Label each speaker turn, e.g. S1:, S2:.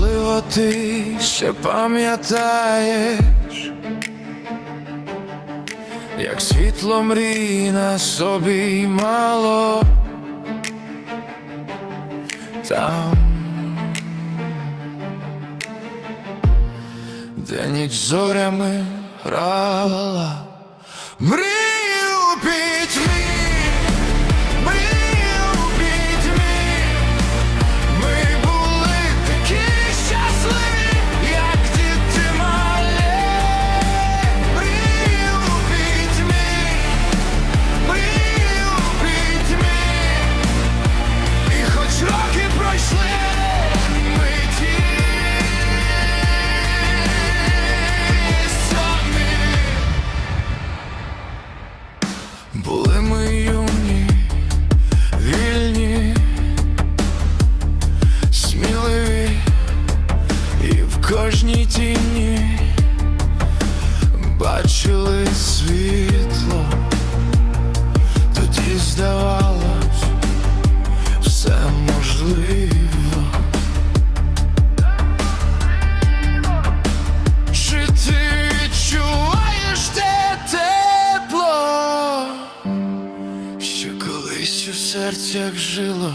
S1: Можливо, ти ще пам'ятаєш, як світло мрій на собі мало там, де ніч зорями грала мрія. війні бачили світло, тоді здавалось все можливо. Чи ти відчуваєш тепло, що колись у серцях жило?